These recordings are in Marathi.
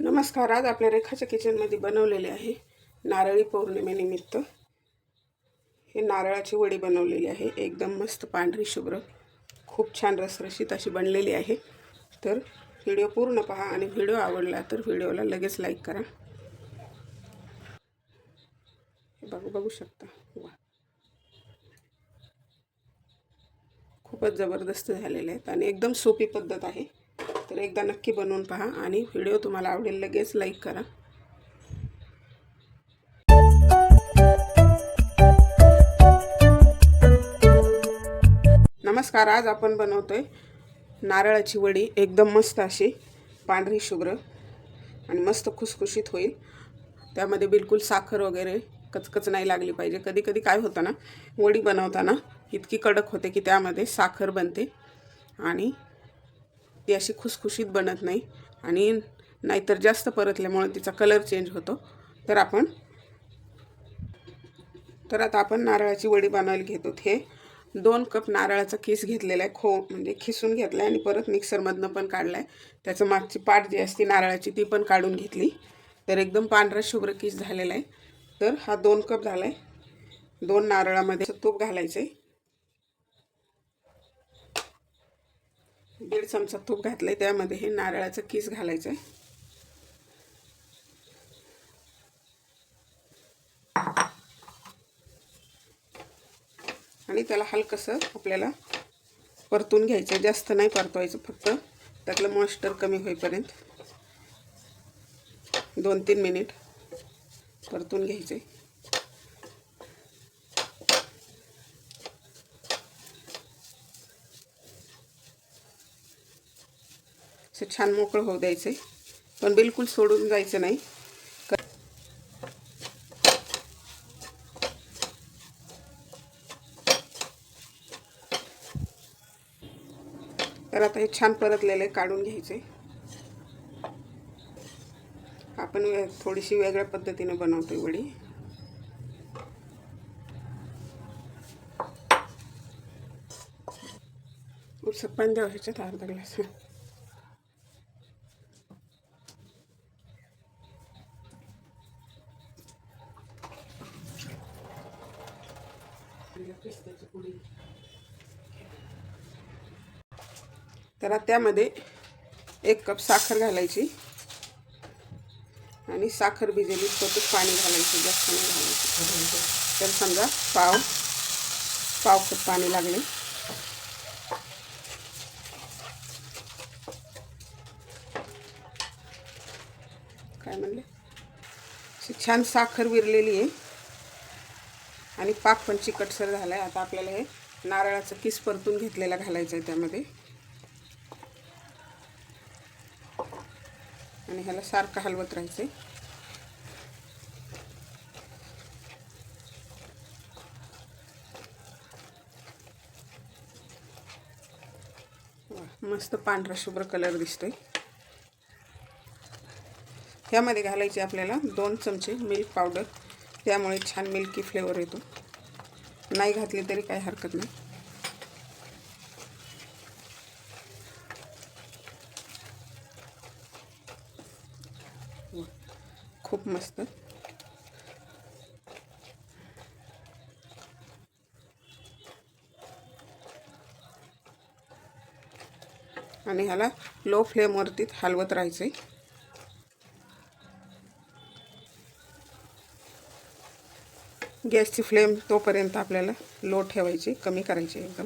नमस्कार आज आपल्या रेखाच्या किचनमध्ये बनवलेले आहे नारळी पौर्णिमेनिमित्त हे नारळाची वडी बनवलेली आहे. एकदम मस्त पांढरी शुभ्र खूप छान रसरशीत अशी बनलेली आहे. तर व्हिडिओ पूर्ण पहा आणि व्हिडिओ आवडला तर व्हिडिओला लगेच लाईक करा. हे बघू बघू शकता. वा. खूपच जबरदस्त झालेले आहेत आणि एकदम सोपी पद्धत आहे. तर एकदा नक्की बनवून पहा आणि व्हिडिओ तुम्हाला आवडेल लगेच लाईक करा. नमस्कार आज आपण बनवतोय नारळाची वडी एकदम मस्त अशी पांढरी शुभ्र आणि मस्त खुसखुशीत होईल. त्यामध्ये बिलकुल साखर वगैरे कचकच नाही लागली पाहिजे. कधी कधी काय होतं ना वडी बनवताना इतकी कडक होते की त्यामध्ये साखर बनते आणि ती अशी खुसखुशीत बनत नाही आणि नाहीतर जास्त परतल्यामुळे तिचा कलर चेंज होतो. तर आपण तर आता आपण नारळाची वडी बनवायला घेतो. हे दोन कप नारळाचा किस घेतलेला आहे. खो म्हणजे खिसून घेतला आहे आणि परत मिक्सरमधनं पण काढला आहे त्याचं मागची पाट जी असते नारळाची ती पण काढून घेतली. तर एकदम पांढरा शुभ्र किस झालेला आहे. तर हा दोन कप झाला आहे दोन नारळामध्ये तूप घालायचं आहे. दीड चमचा तूप घातलं आहे त्यामध्ये हे नारळाचं किस घालायचं आहे आणि त्याला हलकंसं आपल्याला परतून घ्यायचं जास्त नाही परतवायचं फक्त. त्यातलं मॉइश्चर कमी होईपर्यंत दोन तीन मिनिट परतून घ्यायचे असं छान मोकळं होऊ द्यायचं. पण बिलकुल सोडून जायचं नाही. तर आता हे छान परतलेलं आहे काढून घ्यायचे. आपण वे थोडीशी वेगळ्या पद्धतीने आहे वडी. उलसं पाणी द्यावं ह्याच्यात अर्धा ग्लास. तर त्यामध्ये एक कप साखर घालायची आणि साखर भिजेली स्वतःच पाणी घालायचं जास्त नाही घालायचं. तर समजा पाव पाव कप पाणी लागले. काय म्हणले? छान साखर विरलेली आहे. आणि पाक पण चिकटसर झाला आहे आता आपल्याला हे नारळाचं किस परतून घेतलेला घालायचं आहे त्यामध्ये. आणि ह्याला सारखं हलवत राहायचं मस्त पांढरा शुभ्र कलर दिसतोय. ह्यामध्ये घालायचे आपल्याला दोन चमचे मिल्क पावडर. त्यामुळे छान मिल्की फ्लेवर येतो. नाही घातली तरी काही हरकत नाही. खूप मस्त. आणि ह्याला लो फ्लेमवरती हलवत राहायचं आहे गॅसची फ्लेम तोपर्यंत आपल्याला लो ठेवायची कमी करायची एकदम.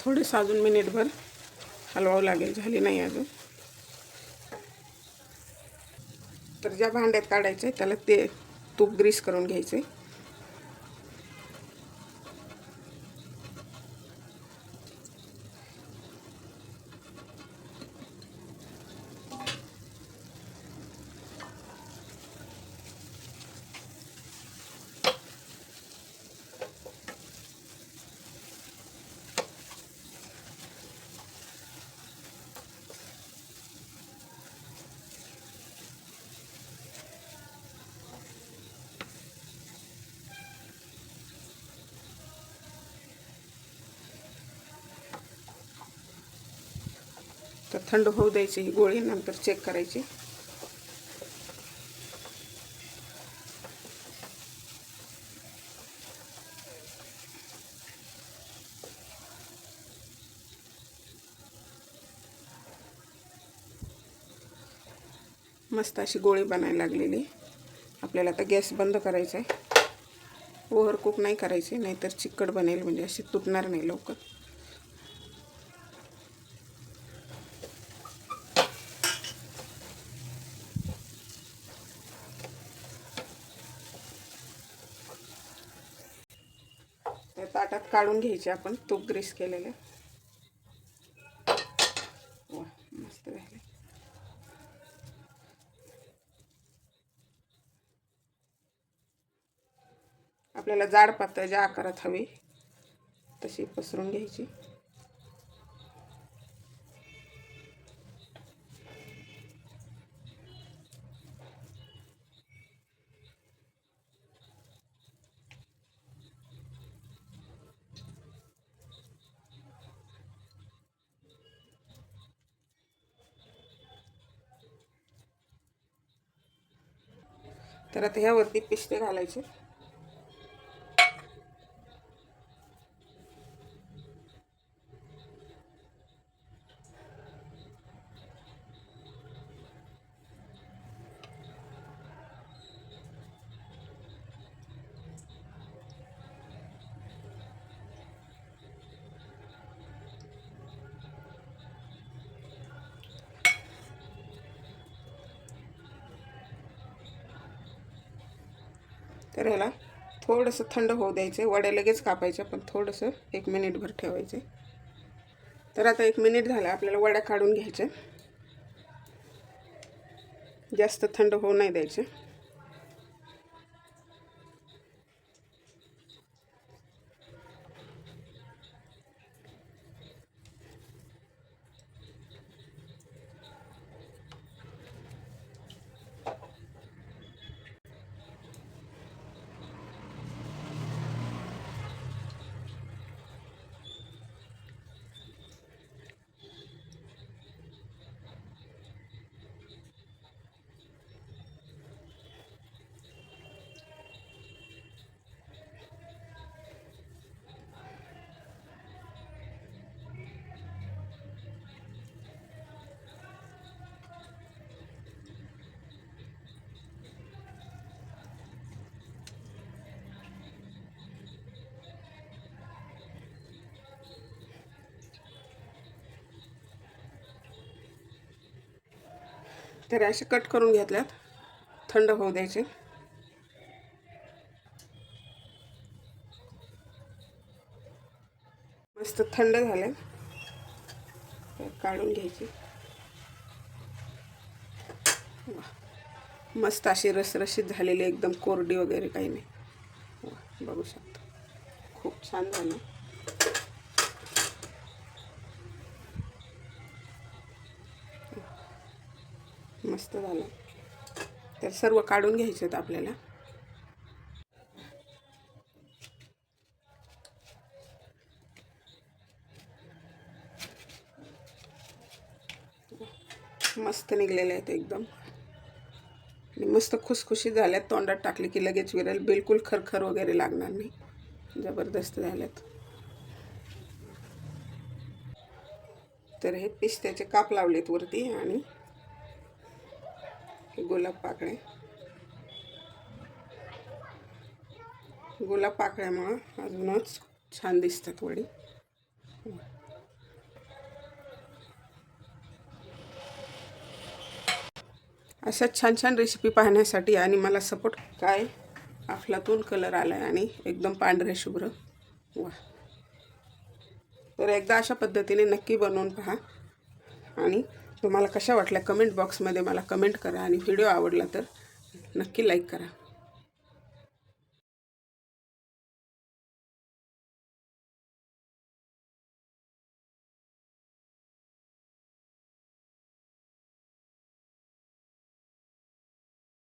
थोडेस अजून मिनिटभर हलवावं लागेल झाली नाही अजून. तर ज्या भांड्यात काढायचं आहे त्याला ते तूप ग्रीस करून घ्यायचे थंड होऊ द्यायची ही गोळी नंतर चेक करायची. मस्त अशी गोळी बनायला लागलेली. आपल्याला आता गॅस बंद करायचा आहे ओव्हर कुक नाही करायची नाहीतर चिकट बनेल म्हणजे अशी तुटणार नाही लवकर. त्या काढून घ्यायचे आपण तूप ग्रीस केलेले. वा मस्त झाले. आपल्याला जाड पातळ ज्या आकारात हवी तशी पसरून घ्यायची. तर आता ह्यावरती पिस्ते घालायचे. तर ह्याला थोडंसं थंड होऊ द्यायचं वड्या लगेच कापायच्या पण थोडंसं एक मिनिटभर ठेवायचे. तर आता एक मिनिट झाला आपल्याला वड्या काढून घ्यायच्या जास्त थंड होऊ नाही द्यायचे. तर असे कट करून घेतल्यात. थंड होऊ द्यायचे. मस्त थंड झाले. तर काढून घ्यायची. मस्त अशी रसरशीत झालेली एकदम कोरडी वगैरे काही नाही. बघू शकता. खूप छान झालं. मस्त झालं. तर सर्व काढून घ्यायचे आहेत आपल्याला. मस्त निघलेले आहेत एकदम. आणि मस्त खुसखुशीत झाल्यात. तोंडात टाकले की लगेच विरेल. बिलकुल खरखर वगैरे लागणार नाही. जबरदस्त झाल्यात. तर हे पिस्त्याचे काप लावलेत वरती आणि हे गुलाब पाकळे गुलाब पाकळ्यामुळं अजूनच छान दिसतात वडी. अशा छान छान रेसिपी पाहण्यासाठी आणि मला सपोर्ट काय? अफलातून कलर आला आहे आणि एकदम पांढरे शुभ्र. वा. तर एकदा अशा पद्धतीने नक्की बनवून पहा. आणि तुम्हाला कशा वाटल्या? कमेंट बॉक्समध्ये मला कमेंट करा आणि व्हिडिओ आवडला तर नक्की लाईक करा.